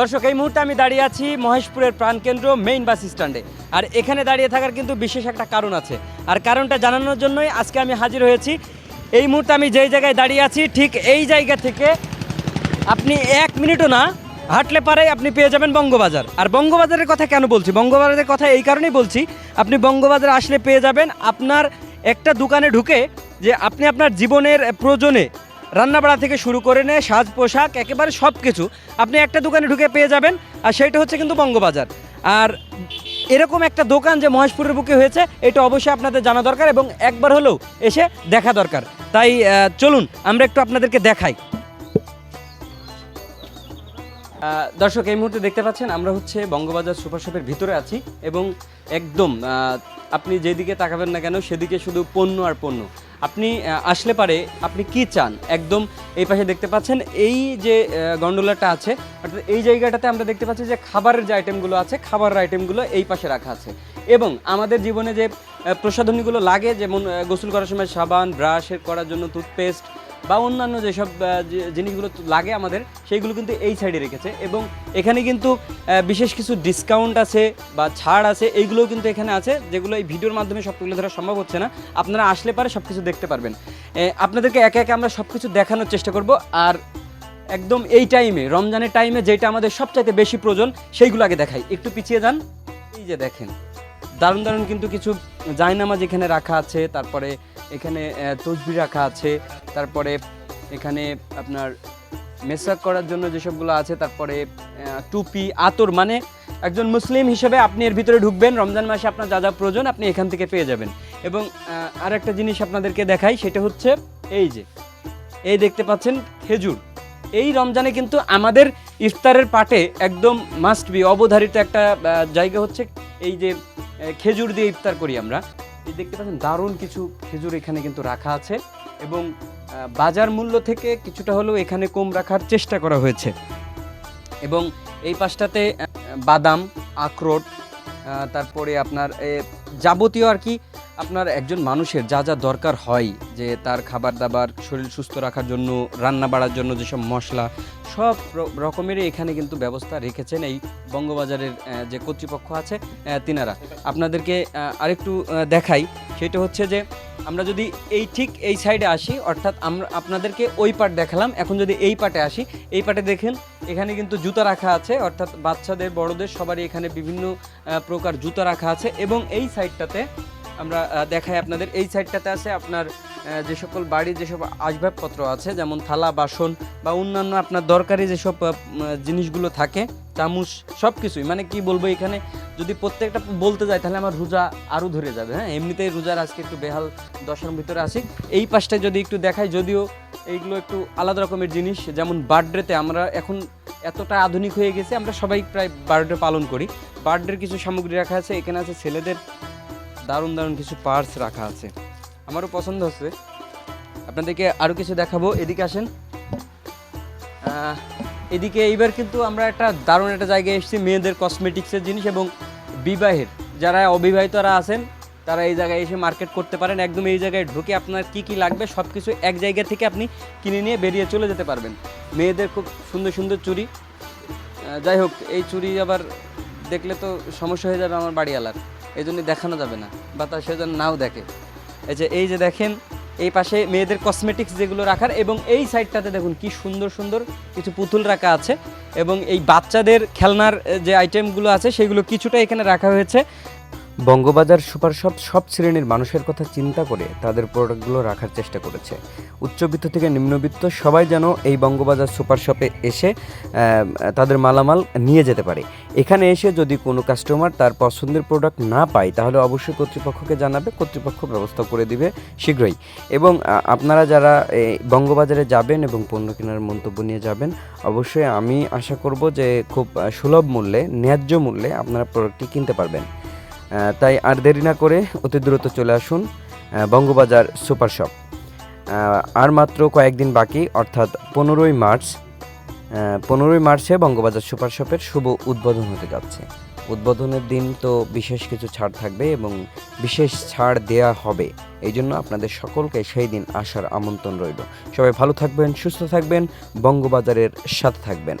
দর্শক, এই মুহূর্তে আমি দাঁড়িয়ে আছি মহেশপুরের প্রাণকেন্দ্র মেইন বাস স্ট্যান্ডে। আর এখানে দাঁড়িয়ে থাকার কিন্তু বিশেষ একটা কারণ আছে। আর কারণটা জানানোর জন্যই আজকে আমি হাজির হয়েছি। এই মুহূর্তে আমি যেই জায়গায় দাঁড়িয়ে আছি, ঠিক এই জায়গা থেকে আপনি এক মিনিটও না, হাঁটলে পারে আপনি পেয়ে যাবেন বঙ্গবাজার। আর বঙ্গবাজারের কথা কেন বলছি? বঙ্গবাজারের কথা এই কারণেই বলছি, আপনি বঙ্গবাজার আসলে পেয়ে যাবেন। আপনার একটা দোকানে ঢুকে যে আপনি আপনার জীবনের প্রয়োজনে রান্নাবাড়া থেকে শুরু করে নিয়ে সাজ পোশাক একেবারে সব কিছু আপনি একটা দোকানে ঢুকে পেয়ে যাবেন, আর সেইটা হচ্ছে কিন্তু বঙ্গবাজার। আর এরকম একটা দোকান যে মহেশপুরের বুকে হয়েছে, এটা অবশ্যই আপনাদের জানা দরকার এবং একবার হলেও এসে দেখা দরকার। তাই চলুন, আমরা একটু আপনাদেরকে দেখাই। দর্শক, এই মুহূর্তে দেখতে পাচ্ছেন, আমরা হচ্ছে বঙ্গবাজার সুপার শপের ভিতরে আছি এবং একদম আপনি যেদিকে তাকাবেন না কেন, সেদিকে শুধু পণ্য আর পণ্য। আপনি আসলে পারে আপনি কি চান? একদম এই পাশে দেখতে পাচ্ছেন, এই যে গন্ডোলাটা আছে, অর্থাৎ এই জায়গাটাতে আমরা দেখতে পাচ্ছি যে খাবারের যে আইটেমগুলো আছে, খাবারের আইটেমগুলো এই পাশে রাখা আছে। এবং আমাদের জীবনে যে প্রসাধনীগুলো লাগে, যেমন গোসল করার সময় সাবান, ব্রাশ করার জন্য টুথপেস্ট বা অন্যান্য যেসব জিনিসগুলো লাগে আমাদের, সেইগুলো কিন্তু এই সাইডে রেখেছে। এবং এখানে কিন্তু বিশেষ কিছু ডিসকাউন্ট আছে বা ছাড় আছে, এইগুলোও কিন্তু এখানে আছে, যেগুলো এই ভিডিওর মাধ্যমে সব তুলে ধরা সম্ভব হচ্ছে না। আপনারা আসলে পারে সব কিছু দেখতে পারবেন। আপনাদেরকে একে একে আমরা সব কিছু দেখানোর চেষ্টা করব। আর একদম এই টাইমে রমজানের টাইমে যেটা আমাদের সবচাইতে বেশি প্রয়োজন, সেইগুলো আগে দেখাই। একটু পিছিয়ে যান। এই যে দেখেন, দারুণ দারুণ কিন্তু কিছু জায়নামাজ এখানে রাখা আছে। তারপরে এখানে তসবি রাখা আছে, তারপরে এখানে আপনার মেসাক করার জন্য যেসবগুলো আছে, তারপরে টুপি, আতর মানে একজন মুসলিম হিসেবে আপনি এর ভিতরে ঢুকবেন, রমজান মাসে আপনার যা যা প্রয়োজন আপনি এখান থেকে পেয়ে যাবেন। এবং আর একটা জিনিস আপনাদেরকে দেখাই, সেটা হচ্ছে এই যে, এই দেখতে পাচ্ছেন খেজুর। এই রমজানে কিন্তু আমাদের ইফতারের পাটে একদম মাস্ট বি অবধারিত একটা জায়গা হচ্ছে এই যে খেজুর দিয়ে ইফতার করি আমরা। এই দেখতে পাচ্ছেন দারুণ কিছু খেজুর এখানে কিন্তু রাখা আছে এবং বাজার মূল্য থেকে কিছুটা হলেও এখানে কম রাখার চেষ্টা করা হয়েছে। এবং এই পাশটাতে বাদাম, আখরোট তারপরে আপনার যাবতীয় আর কি আপনার একজন মানুষের যা যা দরকার হয়, যে তার খাবার দাবার, শরীর সুস্থ রাখার জন্য, রান্না বাড়ার জন্য যেসব মশলা, সব রকমেরই এখানে কিন্তু ব্যবস্থা রেখেছেন এই বঙ্গবাজারের যে কর্তৃপক্ষ আছে তিনারা। আপনাদেরকে আরেকটু দেখাই, সেটা হচ্ছে যে, আমরা যদি এই ঠিক এই সাইডে আসি, অর্থাৎ আমরা, আপনাদেরকে ওই পাট দেখালাম, এখন যদি এই পাটে আসি, এই পাটে দেখেন, এখানে কিন্তু জুতা রাখা আছে, অর্থাৎ বাচ্চাদের, বড়দের, সবারই এখানে বিভিন্ন প্রকার জুতা রাখা আছে, এবং এই সাইডটাতে আমরা দেখাই আপনাদের। এই সাইডটাতে আছে আপনার যে সকল বাড়ির যেসব আসবাবপত্র আছে, যেমন থালা, বাসন বা অন্যান্য আপনার দরকারি যেসব জিনিসগুলো থাকে, চামচ সব কিছুই মানে কি বলব এখানে, যদি প্রত্যেকটা বলতে যাই তাহলে আমার রোজা আরও ধরে যাবে। হ্যাঁ এমনিতেই রোজার আজকে একটু বেহাল দশার ভিতরে আসি এই পাশটায় যদি একটু দেখাই, যদিও এইগুলো একটু আলাদা রকমের জিনিস, যেমন বার্থডেতে আমরা এখন এতটা আধুনিক হয়ে গেছে, আমরা সবাই প্রায় বার্থডে পালন করি। বার্থডের কিছু সামগ্রী রাখা আছে, এখানে আছে ছেলেদের দারুণ দারুণ কিছু পার্স রাখা আছে। আমারও পছন্দ হচ্ছে। আপনাদেরকে আরও কিছু দেখাবো। এদিকে আসেন। এদিকে এইবার কিন্তু আমরা একটা দারুণ একটা জায়গায় এসেছি মেয়েদের কসমেটিক্সের জিনিস এবং বিবাহের। যারা অবিবাহিতরা আছেন তারা এই জায়গায় এসে মার্কেট করতে পারেন। একদম এই জায়গায় ঢুকে আপনার কি কি লাগবে সব কিছু এক জায়গা থেকে আপনি কিনে নিয়ে বেরিয়ে চলে যেতে পারবেন। মেয়েদের খুব সুন্দর সুন্দর আহ, যাই হোক এই চুড়ি আবার দেখলে তো সমস্যা হয়ে যাবে আমার বাড়িওয়ালার। এই জন্য দেখানো যাবে না, বা তার সেজন্য নাও দেখে। এই যে এই যে দেখেন, এই পাশে মেয়েদের কসমেটিক্স যেগুলো রাখার, এবং এই সাইডটাতে দেখুন কি সুন্দর সুন্দর কিছু পুতুল রাখা আছে, এবং এই বাচ্চাদের খেলনার যে আইটেমগুলো আছে, সেগুলো কিছুটা এখানে রাখা হয়েছে। বঙ্গবাজার সুপার শপ সব শ্রেণির মানুষের কথা চিন্তা করে তাদের প্রোডাক্টগুলো রাখার চেষ্টা করেছে। উচ্চবিত্ত থেকে নিম্নবিত্ত সবাই যেন এই বঙ্গবাজার সুপার শপে এসে তাদের মালামাল নিয়ে যেতে পারে। এখানে এসে যদি কোনো কাস্টমার তার পছন্দের প্রোডাক্ট না পায়, তাহলে অবশ্যই কর্তৃপক্ষকে জানাবে, কর্তৃপক্ষ ব্যবস্থা করে দিবে শীঘ্রই। এবং আপনারা যারা এই বঙ্গবাজারে যাবেন এবং পণ্য কেনার মন্তব্য নিয়ে যাবেন, অবশ্যই আমি আশা করব যে খুব সুলভ মূল্যে, ন্যায্য মূল্যে আপনারা প্রোডাক্টটি কিনতে পারবেন। তাই আর দেরি না করে অতি দ্রুত চলে আসুন বঙ্গবাজার সুপার শপ। আর মাত্র কয়েকদিন বাকি, অর্থাৎ পনেরোই মার্চ পনেরোই মার্চে বঙ্গবাজার সুপার শপের শুভ উদ্বোধন হতে যাচ্ছে। উদ্বোধনের দিন তো বিশেষ কিছু ছাড় থাকবে এবং বিশেষ ছাড় দেয়া হবে। এই জন্য আপনাদের সকলকে সেই দিন আসার আমন্ত্রণ রইল। সবাই ভালো থাকবেন, সুস্থ থাকবেন, বঙ্গবাজারের সাথে থাকবেন।